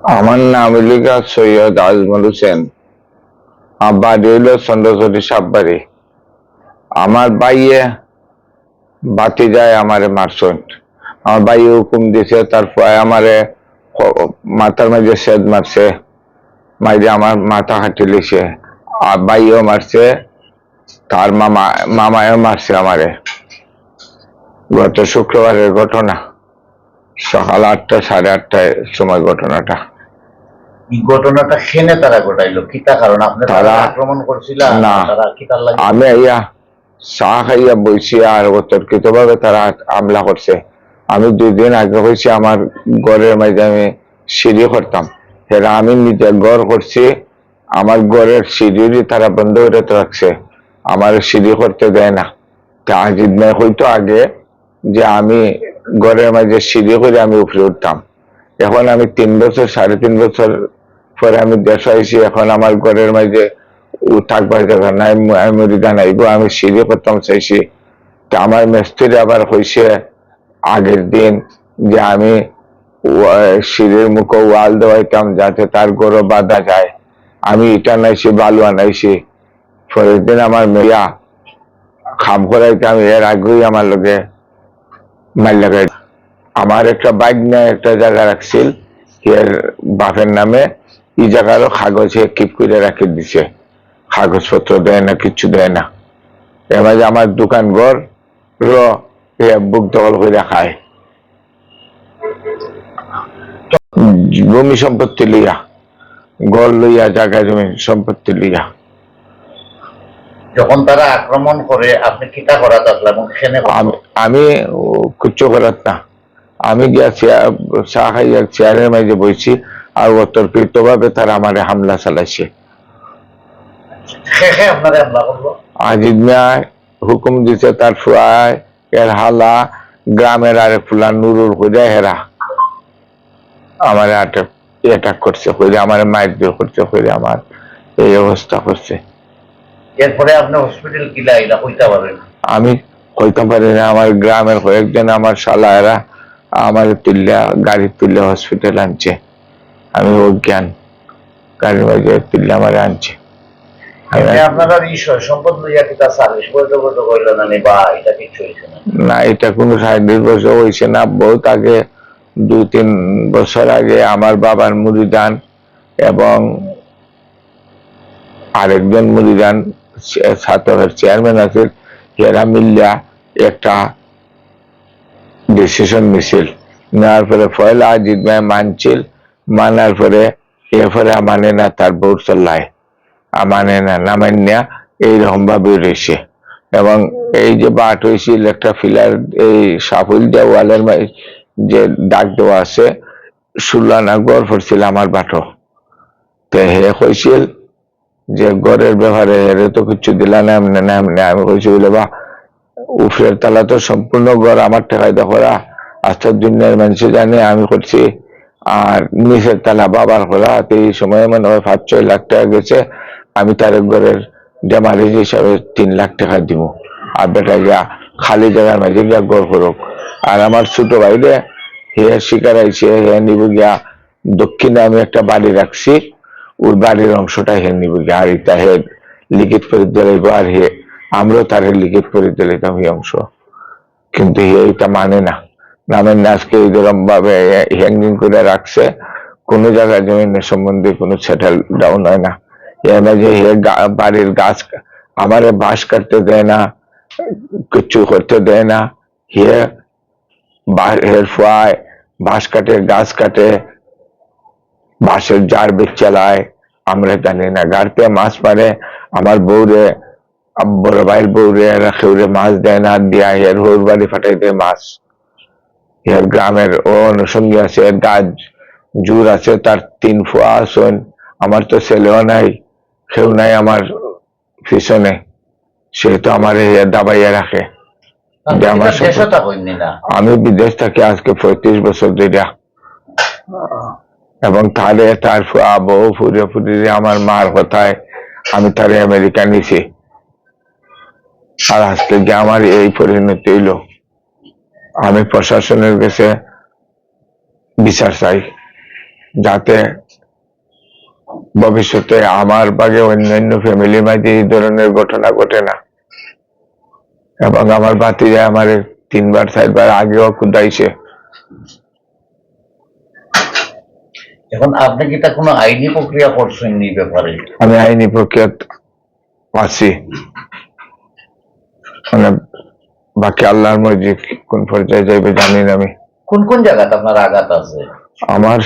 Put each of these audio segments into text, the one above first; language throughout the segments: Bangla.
আমার নাম লিখা সৈয়দ আজমল হোসেন। আমার বাড়ি হইল চন্দ্রচরী সাববাড়ি আমার বাইয়ে বাতি যায় আমারে মারছেন। আমার বাইয়ে হুকুম দিছে, তারপর আমারে মাথার মাঝে সেদ মারছে মাঝে আমার মাথা হাঁটি লিছে আর বাইও মারছে, তার মামা, মামায়ও মারছে আমারে। গত শুক্রবারের ঘটনা, সকাল আটটা, সাড়ে আটটায় সময় ঘটনাটা। ঘটনাটা সেনে তারা ঘটাইলো। কিতা কারণ? আপনি তারা আক্রমণ করছিল? না। তারা কিতার লাগে আমি আইয়া চা খাইয়া বইছি আর অতর্কিত ভাবে তারা হামলা করছে। আমি দুই দিন আগে হয়েছে আমার ঘরের মাঝে আমি সিঁড়ি করতাম। এরা আমি নিজে ঘর করছি আমার ঘরের সিঁড়ি তারা বন্ধ করে তো রাখছে। আমার সিঁড়ি করতে দেয় না। তা আজিদ হইতো আগে যে আমি ঘরের মাঝে সিঁড়ি করে আমি উপরে উঠতাম। এখন আমি তিন বছর সাড়ে তিন বছর পরে আমি দেশ আইছি এখন আমার ঘরের মাঝে থাকবার জায়গা নাই আমি মুড়িদা নাইবো আমি সিঁড়ি করতাম চাইছি। তা আমার মিস্ত্রি আবার হয়েছে আগের দিন যে আমি সিঁড়ির মুখে ওয়াল দেওয়াইতাম যাতে তার গরো বাঁধা যায়। আমি ইটা নাইছি বালু আনাইছি পরের দিন আমার মেয়া খাম করাইতাম এর আগেই আমার লোকে মাল লাগাই আমার একটা বাইক নিয়ে একটা জায়গা রাখছিল, এর বাপের নামে। এই জায়গারও কাগজে কিপ করে রাখি দিছে। কাগজপত্র দেয় না কিচ্ছু দেয় না। এবার যে আমার দোকান ঘর র বুক দখল করে খায়। ভূমি সম্পত্তি লইয়া ঘর লইয়া জায়গা জমি সম্পত্তি লইয়া। যখন তারা আক্রমণ করে আপনি কিতা করা থাকল এবং সেনে আমি কুচ্ছ করার না। আমি গিয়া চেয়ার চা খাইয়া চেয়ারের মাঝে বইছি। আর অতর্কিত ভাবে তারা আমার হামলা চালাইছে। হামলা করল আজিদ মিয়ায় হুকুম দিছে তার ফুয়ায় এর হালা গ্রামের আরেক ফুলা নুরুর হইয়া হেরা আমার আটক অ্যাটাক করছে হইলে আমার মায়ের দিয়ে করছে হইলে আমার এই অবস্থা করছে। এরপরে আপনি হসপিটাল কইতা পারেন? আমি হইতে পারি না আমার গ্রামের কয়েকজন আমার শালা এরা আমার তুল্লা গাড়ি তুললে হসপিটাল আনছে। আমি অজ্ঞান গাড়ির মাঝে আমার আনছে। না এটা কিছু হয়েছে না? না এটা কোনো সাঁত্রিশ বছর হয়েছে না। বহুত আগে দুই তিন বছর আগে আমার বাবার মুড়িদান এবং আরেকজন মুড়িদান ছাত্রের চেয়ারম্যান আছে এরা মিল্লা একটা ডিসিশন নিছিল। নেওয়ার পরে ফয়লা আজিদ ভাই মানছিল মানার পরে এরপরে মানে না তার বউ চল্লায়। মানে না নামান্যা এইরকম ভাবে রয়েছে। এবং এই যে বাট হয়েছিল একটা ফিলার, এই সাফুল যে ওয়ালের যে দাগ দেওয়া আছে সুলানা গড় পড়ছিল আমার বাটো তো হে কইছিল যে গড়ের ব্যাপারে হেরে তো কিছু দিলা না এমনি না এমনি আমি কইছি বলে বা উপরের তালা তো সম্পূর্ণ গড় আমার ঠেকাই করা। আস্থার দুনিয়ার মানুষ জানে, আমি করছি আর নিচের তালা বাবার তো এই সময় মনে হয় পাঁচ ছয় লাখ টাকা গেছে, আমি তার ঘরের ডেমারেজ হিসাবে তিন লাখ টাকা দিব। আর বেটা গিয়া খালি জায়গার মাঝে গিয়া গড় করুক। আর আমার ছোট ভাইরে, হে শিকার আইছে, হে নিব গিয়া, দক্ষিণে আমি একটা বাড়ি রাখছি, ওর বাড়ির অংশটা হে নিব গিয়া, আর ইটা হে লিখিত করে দিলাইব আর হে, আমরাও তার লিখিত করে দিলাইতাম এই অংশ। কিন্তু হে এটা মানে না। নামের নাচকে এইরকম ভাবে হ্যাঙ্গিং করে রাখছে। কোনো জায়গায় জমিনের সম্বন্ধে কোনো সেটেল ডাউন হয় না। হে গা- বাড়ির গাছ আমার বাঁশ কাটতে দেয় না কিছু করতে দেয় না। হে বাঁশের ফুয়ায় বাঁশ কাটে, গাছ কাটে, বাঁশের জার বেচ চালায়। আমরা জানি না, গাড়তে মাছ মারে, আমার বউরে, বড় ভাইয়ের বউরে এরা খেউরে মাছ দেয় না, দিয়া, এর হোর বাড়ি ফাটাই দেয় মাছ। গ্রামের ও অনুষঙ্গী আছে এর গাছ জুর আছে তার তিন ফুয়া আসন আমার তো ছেলেও নাই কেউ নাই আমার পিছনে সে তো আমার দাবাইয়া রাখে। আমি বিদেশ থাকি আজকে পঁয়ত্রিশ বছর ধরে এবং তাহলে তার ফুয়া বউ ফুরে ফুরে আমার মার কথায় আমি তারে আমেরিকা নিছি। আর আজকে যে আমার এই পরিণতি হইল। আমি প্রশাসনের কাছে বিচার চাই যাতে ভবিষ্যতে আমার বাগে অন্যান্য ফ্যামিলির মাঝে এই ধরনের ঘটনা ঘটে না। এবং আমার বাতিজা আমার তিনবার চারবার আগেও কুদাইছে এখন আপনি কি তা কোনো আইনি প্রক্রিয়া করছেন এই ব্যাপারে? আমি আইনি প্রক্রিয়া আছি। মানে বাকি আল্লাহর মর্জি কোন পর্যায়ে যাইবে জানি না আমি। কোন কোন জায়গাতে আপনার আঘাত আছে? আমার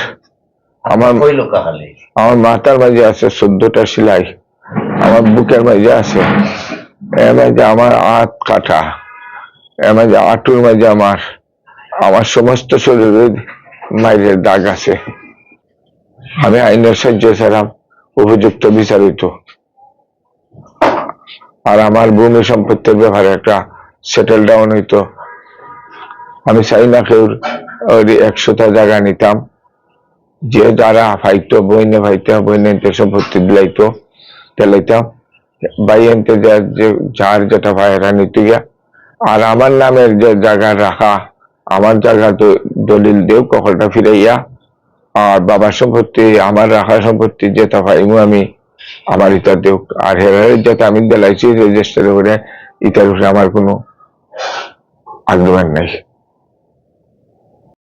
আমার আমার মাথার মাঝে আছে চোদ্দটা সেলাই আমার বুকের মাঝে আছে। এর মাঝে আমার হাত কাটা এর মাঝে আঁটুর মাঝে আমার। আমার সমস্ত শরীরে মাইরের দাগ আছে। আমি আইনের সাহায্য ছাড়াম উপযুক্ত বিচারিত। আর আমার ভূমি সম্পত্তির ব্যাপারে একটা সেটেল ডাউন হইতো। আমি চাই না কেউ ওই একশোটা জায়গা নিতাম। যে যারা ফাইতো বইনে ফাইতে বইনে সম্পত্তি দিলাইতো তেলাইতাম বাইনতে যে যার যেটা ভাইয়েরা নিতে গিয়া। আর আমার নামের যে জায়গা রাখা, আমার জায়গা তো দলিল দেও কখনটা ফিরাইয়া, আর বাবার সম্পত্তি, আমার রাখা সম্পত্তি যেটা পাইমু আমি, আমার ইটা দেও। আর হেরারের যেটা আমি দিলাইছি, রেজিস্টার করে ইটার উপরে আমার কোনো আগ্রহ নাই